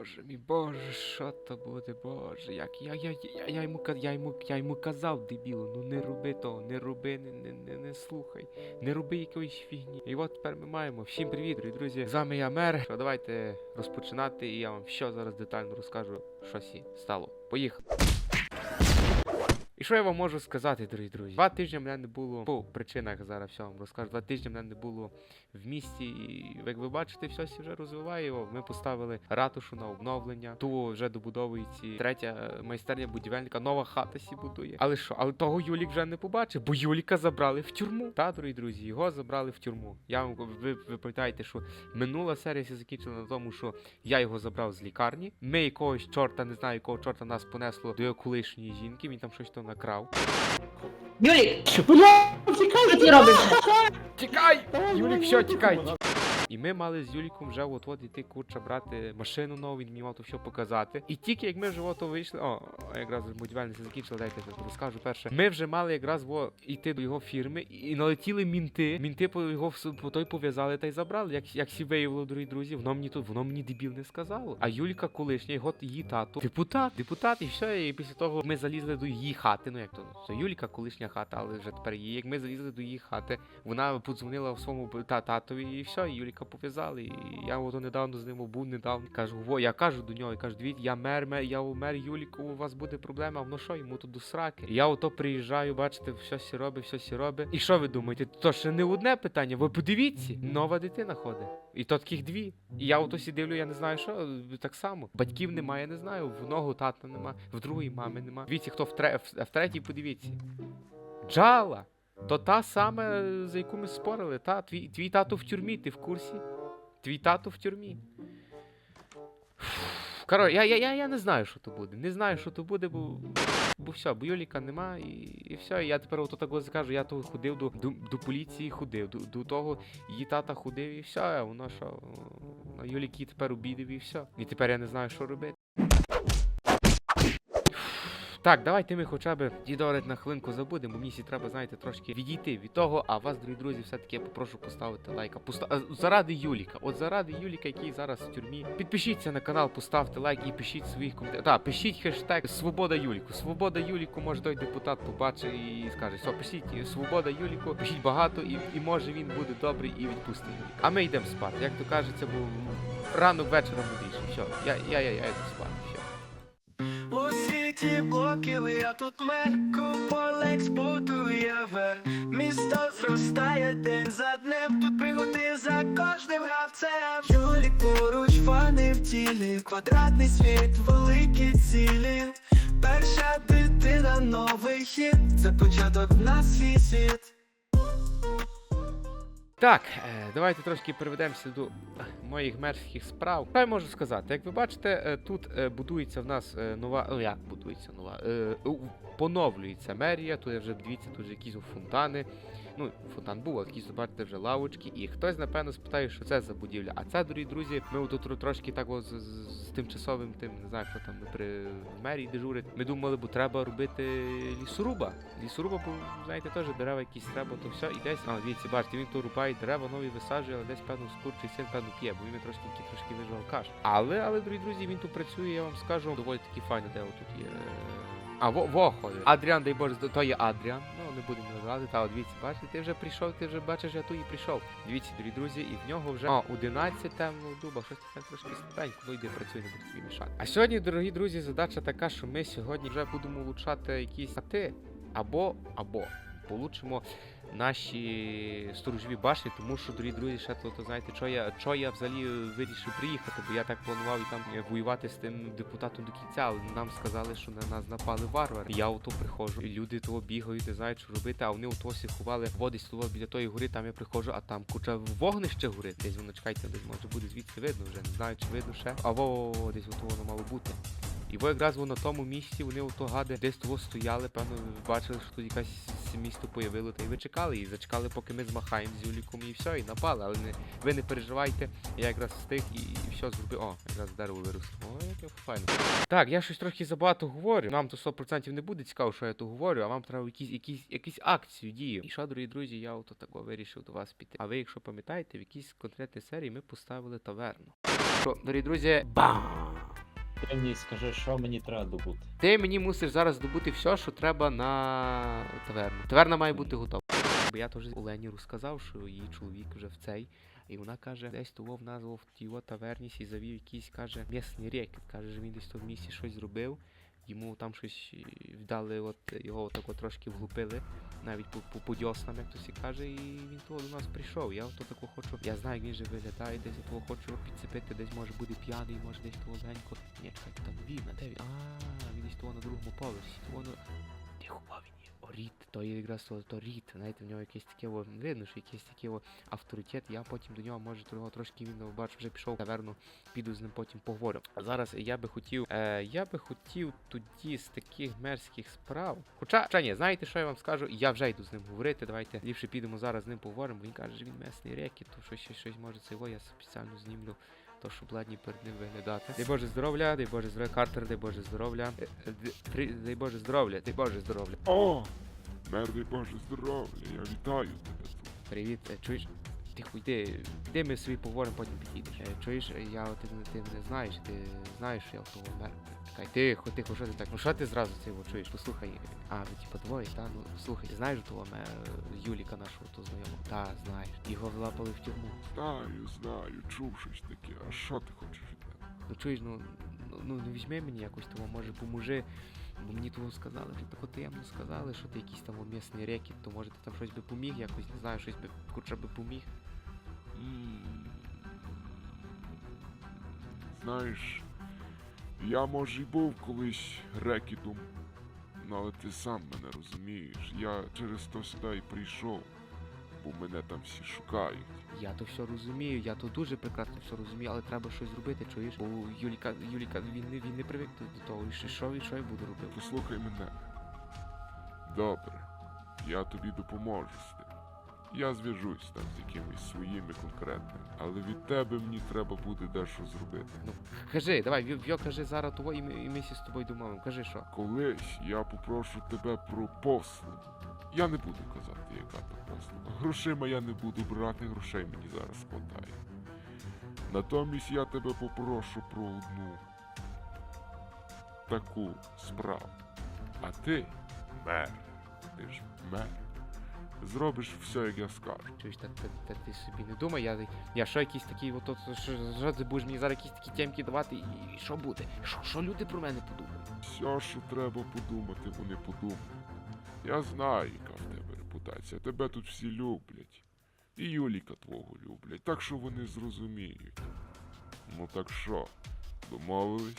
боже мій боже, що то буде, боже, як я, я, я, я, йому, я, йому, я йому казав, дебіло, ну не роби того, не роби, не, не, не, не слухай, не роби якоїсь фігні. І от тепер ми маємо. Всім привіт, друзі. З вами я мер. Що, давайте розпочинати, і я вам все зараз детально розкажу, що сі стало. Поїхали. І що я вам можу сказати, дорогі друзі? Два тижні мене не було по причинах зараз все вам розкажу. Два тижні мене не було в місті. І як ви бачите, все вже розвиває його. Ми поставили ратушу на обновлення. Ту вже добудовується третя майстерня будівельника. Нова хата сі будує. Але що? Але того Юлік вже не побачив, бо Юліка забрали в тюрму. Та, дорогі друзі, його забрали в тюрму. Я вам ви, ви пам'ятаєте, що минула серія закінчила на тому, що я його забрав з лікарні. Ми якогось чорта, не знаю, якого чорта нас понесло до його колишньої жінки. Він там щось там накрав. Юрій, Бля, що ти робиш? Тікай! Юлік, все, тікай! І ми мали з Юліком вже от от іти курча брати машину нову, він мені мав то все показати. І тільки як ми вже ото вийшли, о, якраз будівельниця закінчила, дайте я розкажу перше. Ми вже мали якраз во йти до його фірми, і, налетіли мінти. Мінти по його по той пов'язали та й забрали. Як, як сі виявило, дорогі друзі, воно мені тут, воно мені дебіл не сказало. А Юліка колишня, його її тату, депутат, депутат, і все. І після того ми залізли до її хати. Ну як то це Юліка колишня хата, але вже тепер її. Як ми залізли до її хати, вона подзвонила в своєму та татові, і все, і Юліка пов'язали. І я ото недавно з ним був недавно. Кажу, во, я кажу до нього, я кажу, дивіться, я мер, мер, я мер Юліку, у вас буде проблема, воно що, йому тут до сраки. Я ото приїжджаю, бачите, все сі робить, все сі робить. І що ви думаєте? То ще не одне питання, ви подивіться, нова дитина ходить. І то таких дві. І я ото сі дивлю, я не знаю що, так само. Батьків немає, я не знаю. В одного тата нема, в другої мами нема. Дивіться, хто в, тре... в, в третій, подивіться. Джала! То та саме, за яку ми спорили, та, твій, твій тато в тюрмі, ти в курсі? Твій тато в тюрмі. Коротше, я, я, я, я не знаю, що то буде. Не знаю, що то буде, бо. Бо все, бо Юліка нема, і, і все. Я тепер ото так скажу, я того ходив до, до, до поліції ходив, до, до того її тата ходив, і все, воно що. Юліки тепер обідав і все. І тепер я не знаю, що робити. Так, давайте ми хоча б дідорить на хвилинку забудемо, мені сі треба, знаєте, трошки відійти від того, а вас, дорогі друзі, все-таки я попрошу поставити лайка. Поста... е, Заради Юліка. От заради Юліка, який зараз в тюрмі. Підпишіться на канал, поставте лайк і пишіть своїх коментарів. Так, пишіть хештег Свобода Юліку. Свобода Юліку, може той депутат побачить і скаже, все, пишіть е, Свобода Юліку, пишіть багато, і, і може він буде добрий і відпустить. А ми йдемо спати. Як то кажеться, бо ранок вечора мудріше. Все, я, я, я, я йду спати. Все. блоки, я тут мер, купол експлуатує вер Місто зростає день за днем, тут пригоди за кожним гравцем. Юлік поруч, фани в тілі, квадратний світ, великі цілі. Перша дитина, новий хід, це початок на свій світ Так, е, давайте трошки переведемося до е, моїх мерських справ. Що я можу сказати? Як ви бачите, е, тут будується в нас нова. О, як будується нова? Поновлюється мерія, тут вже дивіться, тут вже якісь фонтани. Ну, фонтан був, а якісь, бачите, вже лавочки. І хтось, напевно, спитає, що це за будівля. А це, дорогі друзі, ми тут тро- трошки так ось з, з, з тимчасовим тим, не знаю, хто там при мерії дежурить. Ми думали, бо треба робити лісоруба. Лісоруба, бо, знаєте, теж дерева якісь треба, то все, і десь. А, дивіться, бачите, він то рубає дерева, нові висаджує, але десь, певно, скурчий син, певно, п'є, бо він трошки трошки виживав каш. Але, але, дорогі друзі, він тут працює, я вам скажу, доволі таки файно, де тут є. А, во, во ходить. Адріан, дай Боже, то є Адріан. Ну, не будемо називати. Та, от дивіться, бачите, ти вже прийшов, ти вже бачиш, я тут і прийшов. Дивіться, дорогі друзі, і в нього вже а, 11 темного дуба, щось таке трошки слабенько, ну йди працюй, не буду тобі мішати. А сьогодні, дорогі друзі, задача така, що ми сьогодні вже будемо влучати якісь хати, або, або получимо наші сторожові башні, тому що, дорогі друзі, ще то, то знаєте, що я, що я взагалі вирішив приїхати, бо я так планував і там воювати з тим депутатом до кінця, але нам сказали, що на нас напали варвари. Я ото приходжу, і люди того бігають, не знають, що робити, а вони ото всі ховали води того біля тої гори, там я приходжу, а там куча вогнище горить. Десь воно чекайте, десь може буде звідси видно вже, не знаю, чи видно ще. А во, десь ото воно мало бути. І во якраз во на тому місці вони ото гади десь того стояли, певно, бачили, що тут якась місто появило, та й ви чекали, і зачекали, поки ми змахаємо з Юліком і все, і напали. Але не, ви не переживайте, я якраз встиг і, і все зробив. О, якраз дерево виросло. О, яке файно. Так, я щось трохи забагато говорю. Нам то 100% не буде цікаво, що я то говорю, а вам треба якісь, якісь, якісь акцію, дію. І що, дорогі друзі, я ото тако вирішив до вас піти. А ви, якщо пам'ятаєте, в якійсь конкретній серії ми поставили таверну. Що, дорогі друзі, бам! Ти мені скажи, що мені треба добути. Ти мені мусиш зараз добути все, що треба на таверну. Таверна має бути готова. Бо я теж Олені розказав, що її чоловік вже в цей. І вона каже, десь того в назву в тій от таверні сі завів якийсь, каже, м'ясний рекет. Каже, що він десь то в місті щось зробив. Йому там щось вдали, от його отако от трошки вглупили, навіть по, по, дьоснам, як то всі каже, і він того до нас прийшов. Я ото тако хочу. Я знаю, як він же виглядає, десь я того хочу підцепити, десь може буде п'яний, може десь того зенько. Ні, чекайте, там він, де він? А, він десь того на другому поверсі. Того на... А він є. О, Рід, то є якраз то, Рід, знаєте, в нього якесь таке, видно, що якийсь такий авторитет, я потім до нього, може, того трошки він ну, бачу, вже пішов таверну, піду з ним потім поговорю. А зараз я би хотів, е, я би хотів тоді з таких мерзких справ. Хоча, хоча ні, знаєте, що я вам скажу? Я вже йду з ним говорити. Давайте ліпше підемо зараз з ним поговоримо. Він каже, що він месний рекет, то щось, щось, щось може це його, я спеціально знімлю. То, щоб ладні перед ним виглядати. Дай Боже здоров'я, дай Боже здоров'я, Картер, дай Боже здоров'я. Е, е, Дай Боже здоров'я, дай Боже здоров'я. О, мер, дай Боже здоров'я, я вітаю тебе тут. Привіт, е, чуєш? Тихо, йди, йди ми собі поговоримо, потім підійдеш. Чуєш, я ти, ти не знаєш, ти знаєш, що я в того мер. Чекай, тихо, тихо, що ти так? Ну що ти зразу це його чуєш? Послухай, а, ви типа двоє, та? Ну слухай, знаєш того мер, Юліка нашого то знайомого? Та, знаєш. Його влапали в тюрму. Знаю, знаю, чув щось таке. А що ти хочеш від мене? Ну чуєш, ну, ну, ну не візьми мені якось того, може поможи. Бо мені того сказали, що тако таємно сказали, що ти якийсь там місний рекет, то може ти там щось би поміг, якось не знаю, щось би хоча би поміг. Знаєш, я може й був колись рекетом, ну, але ти сам мене розумієш. Я через то сюди і прийшов, бо мене там всі шукають. Я то все розумію, я то дуже прекрасно все розумію, але треба щось зробити, чуєш? Бо Юліка, Юліка, він не він не привик до до того. І що, що, він- що я буду робити? Послухай мене. Добре, я тобі допоможу з тим. Я зв'яжусь там з якимись своїми конкретними, але від тебе мені треба буде дещо зробити. Ну, кажи, давай, Вьо, кажи зараз того, і ми, і ми з тобою домовимо. Кажи що. Колись я попрошу тебе про послугу. Я не буду казати, яка то послуга. Грошима я не буду брати, грошей мені зараз хватає. Натомість я тебе попрошу про одну таку справу. А ти, мер, ти ж мер, зробиш все, як я скажу. Чуєш, та, та, та ти собі не думай, я, я що якісь такі, от, от, що, що ти будеш мені зараз якісь такі тємки давати, і, і що буде? Що, що люди про мене подумають? Все, що треба подумати, вони подумають. Я знаю, яка в тебе репутація. Тебе тут всі люблять. І Юліка твого люблять, так що вони зрозуміють. Ну так що, домовились?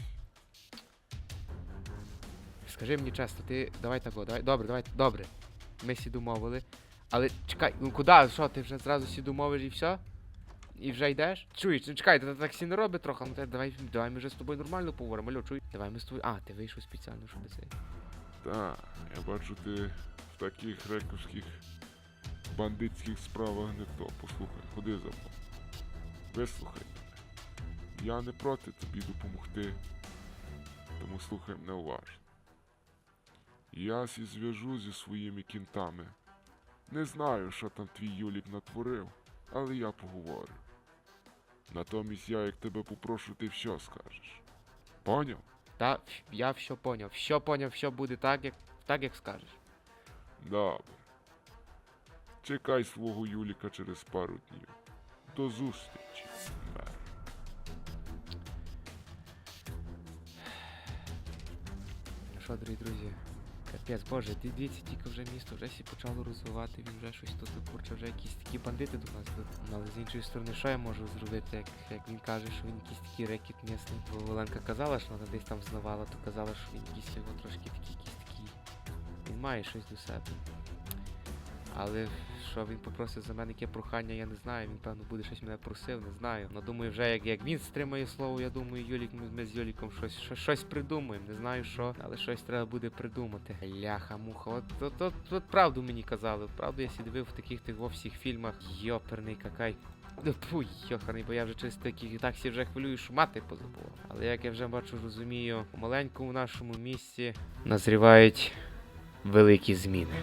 Скажи мені чесно, ти давай так, давай, добре, давай, добре. Ми всі домовили. Але чекай, ну куди? Що, ти вже зразу всі домовиш і все? І вже йдеш? Чуєш, ну чекай, ти так всі не роби трохи, ну давай, давай ми вже з тобою нормально поговоримо, алло, чуй. Давай ми з тобою. А, ти вийшов спеціально, щоб це. Так, я бачу, ти в таких рековських бандитських справах не то. Послухай, ходи за мною. Вислухай мене. Я не проти тобі допомогти, тому слухай мене уважно. Я сі зв'яжу зі своїми кінтами. Не знаю, що там твій Юлік натворив, але я поговорю. Натомість я, як тебе попрошу, ти все скажеш. Поняв? Та я все поняв. Все поняв, все буде так, як так, як скажеш. Добре. Чекай свого Юліка через пару днів. До зустрічі, мер. Ну що, дорогі друзі, капець, боже, дивіться, тільки вже місто вже всі почало розвивати, він вже щось тут курче, вже якісь такі бандити до нас тут. Ну, Але з іншої сторони, що я можу зробити, як, як він каже, що він якийсь такий рекет місний. Бо Оленка казала, що вона десь там знавала, то казала, що він якийсь його трошки такий, якийсь такий. Він має щось до себе. Але що він попросив за мене яке прохання, я не знаю. Він певно буде щось мене просив, не знаю. Ну думаю, вже як, як він стримає слово, я думаю, Юлік, ми, ми з Юліком щось, щось, щось придумаємо. Не знаю що, але щось треба буде придумати. Ляха, муха, от, от, от, от правду мені казали. Правду я сі дивив в таких тих во всіх фільмах. Йоперний какай. Ну, Фу, йоханий, бо я вже через такі так сі вже хвилюю, що мати позабула. Але як я вже бачу, розумію, у маленькому нашому місті назрівають великі зміни.